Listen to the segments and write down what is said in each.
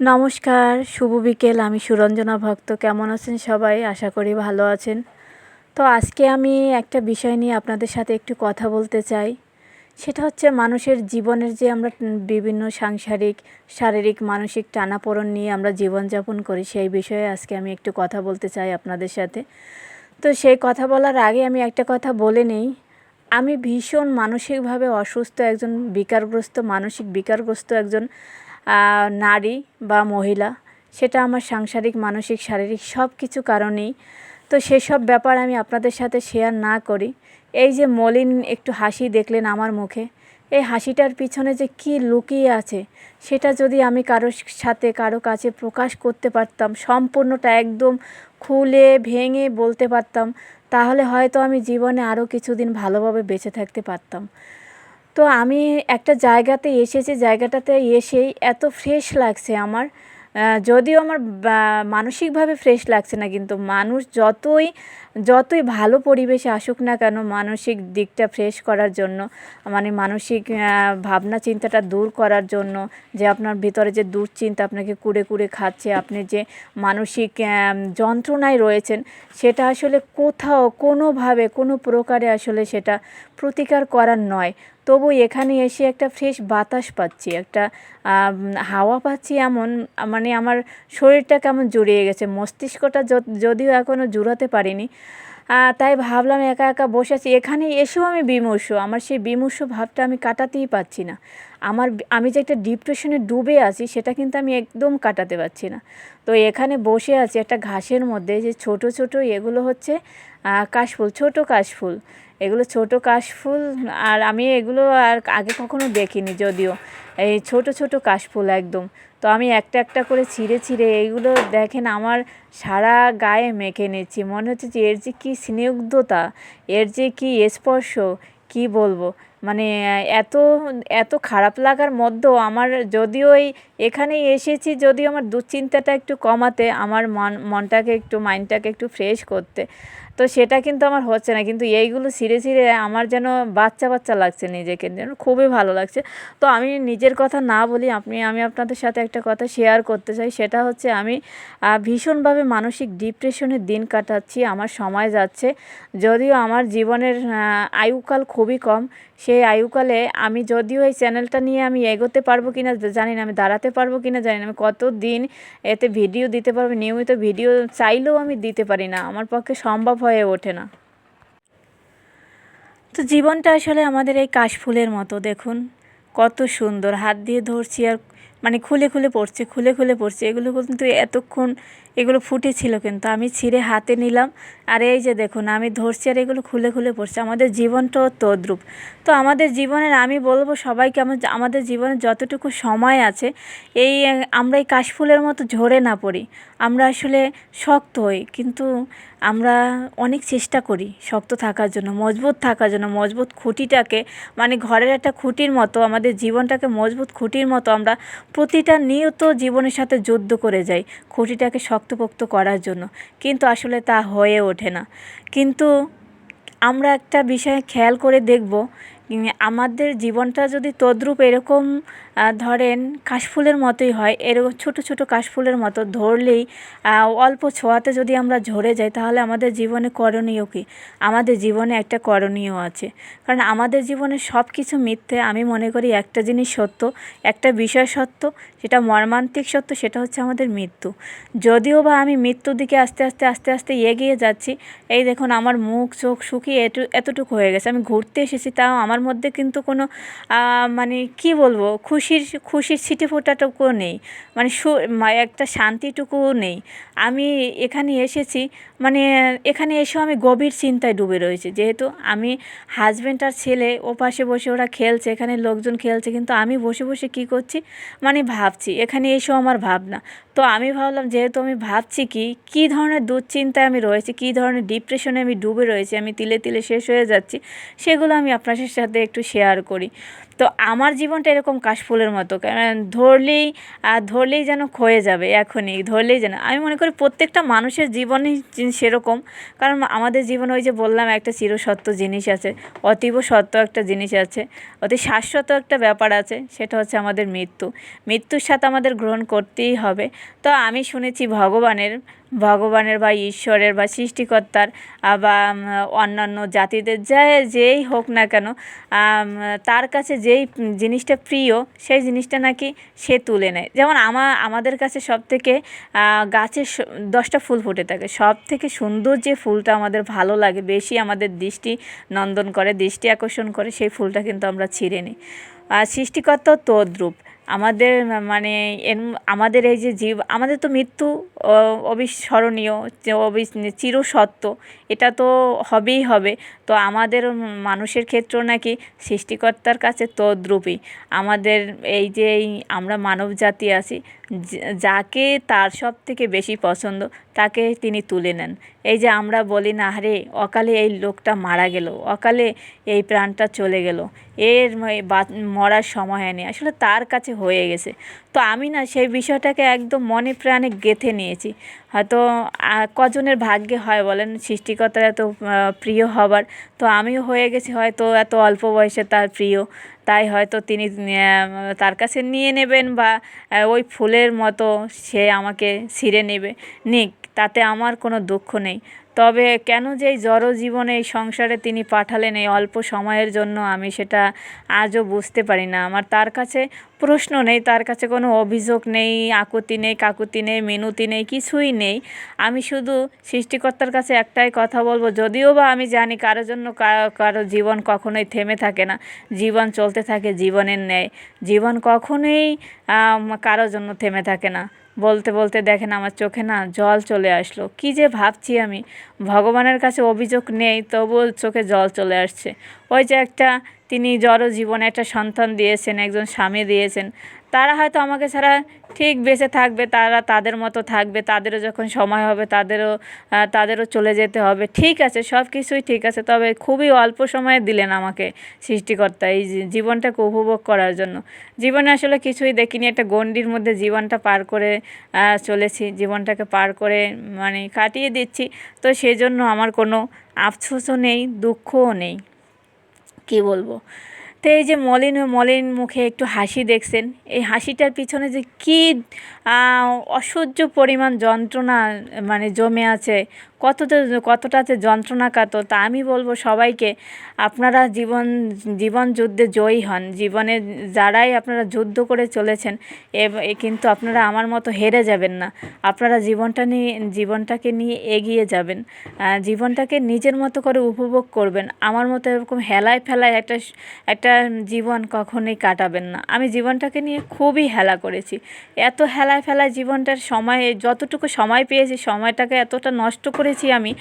নমস্কার, শুভ বিকেল। আমি সুরঞ্জনা ভক্ত। কেমন আছেন সবাই? আশা করি ভালো আছেন। তো আজকে আমি একটা বিষয় নিয়ে আপনাদের সাথে একটু কথা বলতে চাই। সেটা হচ্ছে মানুষের জীবনের যে আমরা বিভিন্ন সাংসারিক, শারীরিক, মানসিক টানাপোড়ন নিয়ে আমরা জীবনযাপন করি, সেই বিষয়ে আজকে আমি একটু কথা বলতে চাই আপনাদের সাথে। তো সেই কথা বলার আগে আমি একটা কথা বলে নেই। আমি ভীষণ মানসিকভাবে অসুস্থ একজন, বিকারগ্রস্ত, মানসিক বিকারগ্রস্ত একজন নারী বা মহিলা, সেটা আমার সাংসারিক, মানসিক, শারীরিক সব কিছু কারণেই। তো সেসব ব্যাপার আমি আপনাদের সাথে শেয়ার না করি। এই যে মলিন একটু হাসি দেখলেন আমার মুখে, এই হাসিটার পিছনে যে কি লুকিয়ে আছে, সেটা যদি আমি কারোর সাথে, কারও কাছে প্রকাশ করতে পারতাম, সম্পূর্ণটা একদম খুলে ভেঙে বলতে পারতাম, তাহলে হয়তো আমি জীবনে আরও কিছুদিন ভালোভাবে বেঁচে থাকতে পারতাম। তো আমি একটা জায়গাতে এসেছি, জায়গাটাতে এসেই এত ফ্রেশ লাগছে আমার। যদিও আমার মানসিকভাবে ফ্রেশ লাগছে না, কিন্তু মানুষ যতই যতই ভালো পরিবেশে আসুক না কেন, মানসিক দিকটা ফ্রেশ করার জন্য মানে মানসিক ভাবনা চিন্তাটা দূর করার জন্য, যে আপনার ভিতরে যে দুশ্চিন্তা আপনাকে কুড়ে কুড়ে খাচ্ছে, আপনি যে মানসিক যন্ত্রণায় রয়েছেন, সেটা আসলে কোথাও, কোনোভাবে, কোনো প্রকারে আসলে সেটা প্রতিকার করার নয়। তবু এখানে এসে একটা ফ্রেশ বাতাস পাচ্ছি, একটা হাওয়া পাচ্ছি এমন মানে আমার শরীরটা কেমন জুড়িয়ে গেছে, মস্তিষ্কটা যদিও এখনও জুড়াতে পারিনি তাই ভাবলাম একা একা বসে আছি। এখানে এসেও আমি বিমর্ষ। আমার সেই বিমর্ষ ভাবটা আমি কাটাতেই পারছি না। আমার আমি যে একটা ডিপ্রেশনে ডুবে আছি, সেটা কিন্তু আমি একদম কাটাতে পারছি না। তো এখানে বসে আছি একটা ঘাসের মধ্যে, যে ছোট ছোট এগুলো হচ্ছে কাশফুল, ছোট কাশফুল। এগুলো ছোট কাশফুল, আর আমি এগুলো আর আগে কখনো দেখিনি যদিও। এই ছোট ছোট কাশফুল একদম। তো আমি একটা একটা করে ছিঁড়ে ছিঁড়ে এইগুলো দেখেন আমার সারা গায়ে মেখে নিচ্ছি। মনে হচ্ছে যে এর যে কী স্নিগ্ধতা, এর যে কী স্পর্শ, কি বলব? মানে এত এত খারাপ লাগার মধ্যেও আমার যদিও এই এখানেই এসেছি, যদিও আমার দুশ্চিন্তাটা একটু কমাতে, আমার মন, মনটাকে একটু মাইন্ডটাকে একটু ফ্রেশ করতে। তো সেটা কিন্তু আমার হচ্ছে না। কিন্তু এইগুলো ছিঁড়ে ছিঁড়ে আমার যেন বাচ্চা বাচ্চা লাগছে নিজেকে যেন খুবই ভালো লাগছে। তো আমি নিজের কথা না বলি, আপনি, আমি আপনাদের সাথে একটা কথা শেয়ার করতে চাই। সেটা হচ্ছে আমি ভীষণভাবে মানসিক ডিপ্রেশনের দিন কাটাচ্ছি, আমার সময় যাচ্ছে। যদিও আমার জীবনের আয়ুকাল খুবই কম, সেই আয়ুকালে আমি যদিও এই চ্যানেলটা নিয়ে আমি এগোতে পারব কি না জানি না, আমি দাঁড়াতে পারব কি না জানি না। আমি কত দিন এতে ভিডিও দিতে পারব, নিয়মিত ভিডিও চাইলেও আমি দিতে পারি না। আমার পক্ষে সম্ভব হয়ে ওঠে না। তো জীবনটা আসলে আমাদের এই কাশফুলের মতো, দেখুন। কত সুন্দর। হাত দিয়ে ধরছি আর মানে খুলে খুলে পড়ছে, খুলে খুলে পড়ছে। এগুলো কিন্তু এতক্ষণ এগুলো ফুটেছিল কিন্তু। আমি ছিঁড়ে হাতে নিলাম। আর এই যে দেখুন, আমি ধরছি আর এগুলো খুলে খুলে পড়ছে। আমাদের জীবনটাও তদ্রুপ। তো আমাদের জীবনের, আমি বলব সবাইকে আমার আমাদের জীবনে যতটুকু সময় আছে, এই আমরা এই কাশফুলের মতো ঝরে না পড়ি। আমরা আসলে শক্ত হই। কিন্তু আমরা অনেক চেষ্টা করি শক্ত থাকার জন্য, মজবুত থাকার জন্য। মজবুত খুঁটিটাকে মানে ঘরের একটা খুঁটির মতো, আমাদের জীবনটাকে মজবুত খুঁটির মতো আমরা প্রতিটা নিয়ত জীবনের সাথে যুদ্ধ করে যায় খুঁটিটাকে শক্তপোক্ত করার জন্য। কিন্তু আসলে তা হয়ে ওঠে না। কিন্তু আমরা একটা বিষয়ে খেয়াল করে দেখব আমাদের জীবনটা যদি তদ্রূপ এরকম ধরেন কাশফুলের মতোই হয়, এরকম ছোট ছোট কাশফুলের মতো ধরলেই অল্প ছোঁয়াতে যদি আমরা ঝরে যাই, তাহলে আমাদের জীবনে করণীয় কী? আমাদের জীবনে একটা করণীয় আছে। কারণ আমাদের জীবনে সব কিছু মিথ্যে, আমি মনে করি একটা জিনিস সত্য, একটা বিষয় সত্য, সেটা মর্মান্তিক সত্য, সেটা হচ্ছে আমাদের মৃত্যু। যদিও বা আমি মৃত্যুর দিকে আস্তে আস্তে আস্তে আস্তে এগিয়ে যাচ্ছি, এই দেখুন আমার মুখ, চোখ শুকিয়ে এটু, এতটুকু হয়ে গেছে, আমি ঘুরতে এসেছি, তাও আমার মধ্যে কিন্তু কোনো মানে কি বলব, খুশির খুশির ছিটে ফোটাটুকুও নেই। মানে সু একটা শান্তিটুকুও নেই। আমি এখানে এসেছি মানে এখানে এসেও আমি গভীর চিন্তায় ডুবে রয়েছি। যেহেতু আমি হাজব্যান্ড আর ছেলে, ও পাশে বসে ওরা খেলছে, এখানে লোকজন খেলছে, কিন্তু আমি বসে বসে কি করছি? মানে ভাবছি, এখানে এসেও আমার ভাবনা। তো আমি ভাবলাম, যেহেতু আমি ভাবছি কি, কী ধরনের দুশ্চিন্তায় আমি রয়েছি, কী ধরনের ডিপ্রেশনে আমি ডুবে রয়েছি, আমি তিলে তিলে শেষ হয়ে যাচ্ছি, সেগুলো আমি আপনাদের সাথে একটু শেয়ার করি। তো আমার জীবনটা এরকম কাশফুলের মতো। কারণ ধরলেই আর ধরলেই যেন ক্ষয়ে যাবে এখনই, ধরলেই যেন। আমি মনে করি প্রত্যেকটা মানুষের জীবনই সেরকম। কারণ আমাদের জীবনে ওই যে বললাম, একটা চিরসত্য জিনিস আছে, অতীব সত্য একটা জিনিস আছে, অতি শাশ্বত একটা ব্যাপার আছে, সেটা হচ্ছে আমাদের মৃত্যু। মৃত্যুর সাথে আমাদের গ্রহণ করতেই হবে। তো আমি শুনেছি ভগবানের ভগবানের বা ঈশ্বরের বা সৃষ্টিকর্তার বা অন্যান্য জাতিদের, যে যেই হোক না কেন তার কাছে যেই জিনিসটা প্রিয়, সেই জিনিসটা নাকি সে তুলে নেয়। যেমন আমা, আমাদের কাছে সব থেকে গাছের দশটা ফুল ফুটে থাকে। সব থেকে সুন্দর যে ফুলটা আমাদের ভালো লাগে, বেশি আমাদের দৃষ্টি নন্দন করে, দৃষ্টি আকর্ষণ করে, সেই ফুলটা কিন্তু আমরা ছিঁড়ে নিই। আর সৃষ্টিকর্তাও তদ্রূপ। আমাদের মানে আমাদের এই যে জীব, আমাদের তো মৃত্যু অবিস্মরণীয় চিরসত্য, এটা তো হবেই হবে। তো আমাদের মানুষের ক্ষেত্রেও নাকি সৃষ্টিকর্তার কাছে তদ্রূপই আমাদের এই যে আমরা মানব জাতি আছি যাকে তার সব থেকে বেশি পছন্দ, তাকে তিনি তুলে নেন। এই যে আমরা বলি না, আরে, অকালে এই লোকটা মারা গেল, অকালে এই প্রাণটা চলে গেল, এর মরার সময় হয়নি। আসলে তার কাছে হয়ে গেছে। তো আমি না সেই বিষয়টাকে একদম মনে প্রাণে গেঁথে নিয়েছি। হয়তো কজনের ভাগ্যে হয় বলেন, সৃষ্টিকর্তার এত প্রিয় হবার। তো আমিও হয়ে গেছি, হয়তো এত অল্প বয়সে তার প্রিয়। তাই হয়তো তিনি তার কাছে নিয়ে নেবেন বা ওই ফুলের মতো সে আমাকে ছিঁড়ে নেবে। নিক তাতে আমার কোনো দুঃখ নেই। তবে কেন যে এই জড় জীবনে এই সংসারে তিনি পাঠালেন এই অল্প সময়ের জন্য আমি সেটা আজও বুঝতে পারি না। আমার তার কাছে প্রশ্ন নেই, তার কাছে কোনো অভিযোগ নেই, আকুতি নেই, কাকুতি নেই, মিনতি নেই, কিছুই নেই। আমি শুধু সৃষ্টিকর্তার কাছে একটাই কথা বলব, যদিও বা আমি জানি কারোর জন্য কারও জীবন কখনোই থেমে থাকে না। জীবন চলতে থাকে, জীবনের ন্যায়। জীবন কখনোই কারোর জন্য থেমে থাকে না। বলতে বলতে দেখেন আমার চোখে না জল চলে আসলো। কি যে ভাবছি আমি? ভগবানের কাছে অভিযোগ নেই, তবুও চোখে জল চলে আসছে। ওই যে একটা তিনি জড় জীবনে একটা সন্তান দিয়েছেন, একজন স্বামী দিয়েছেন। তারা হয়তো আমাকে ছাড়া ঠিক বেঁচে থাকবে, তারা তাদের মতো থাকবে, তাদেরও যখন সময় হবে তাদেরও তাদেরও চলে যেতে হবে। ঠিক আছে, সব কিছুই ঠিক আছে, তবে খুবই অল্প সময়ে দিলেন আমাকে সৃষ্টিকর্তা এই জীবনটাকে উপভোগ করার জন্য। জীবনে আসলে কিছুই দেখিনি, একটা গণ্ডির মধ্যে জীবনটা পার করে চলেছি, জীবনটাকে পার করে মানে কাটিয়ে দিচ্ছি। তো সেই জন্য আমার কোনো আফসোসও নেই, দুঃখও নেই। কি বলব? তো এই যে মলিন মলিন মুখে একটু হাসি দেখছেন। এই হাসিটার পিছনে যে কী অসহ্য পরিমাণ যন্ত্রণা মানে জমে আছে। কতটা কতটাতে যন্ত্রণা কাতো তা আমি বলব সবাইকে, আপনারা জীবন জীবন যুদ্ধে জয়ী হন। জীবনে যারাই আপনারা যুদ্ধ করে চলেছেন, এ- কিন্তু আপনারা আমার মতো হেরে যাবেন না। আপনারা জীবনটা নিয়ে, জীবনটাকে নিয়ে এগিয়ে যাবেন। জীবনটাকে নিজের মতো করে উপভোগ করবেন। আমার মতো এরকম হেলায় ফেলায় একটা একটা জীবন কখনোই কাটাবেন না। আমি জীবনটাকে নিয়ে খুবই হেলা করেছি। এত হেলায় ফেলায় জীবনটার সময়, যতটুকু সময় পেয়েছি, সময়টাকে এতটা নষ্ট করেছি আমি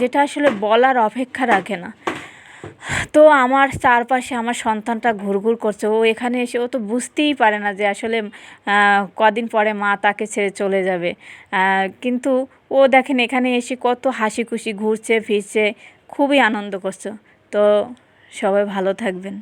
যেটা আসলে বলার অপেক্ষা রাখে না। তো আমার চারপাশে আমার সন্তানটা ঘুরঘুর করছে। ও এখানে এসে, ও তো বুঝতেই পারে না যে আসলে কদিন পরে মা তাকে ছেড়ে চলে যাবে। কিন্তু ও দেখেন এখানে এসে কত হাসি খুশি ঘুরছে, ফিরছে, খুবই আনন্দ করছে। তো সবাই ভালো থাকবেন।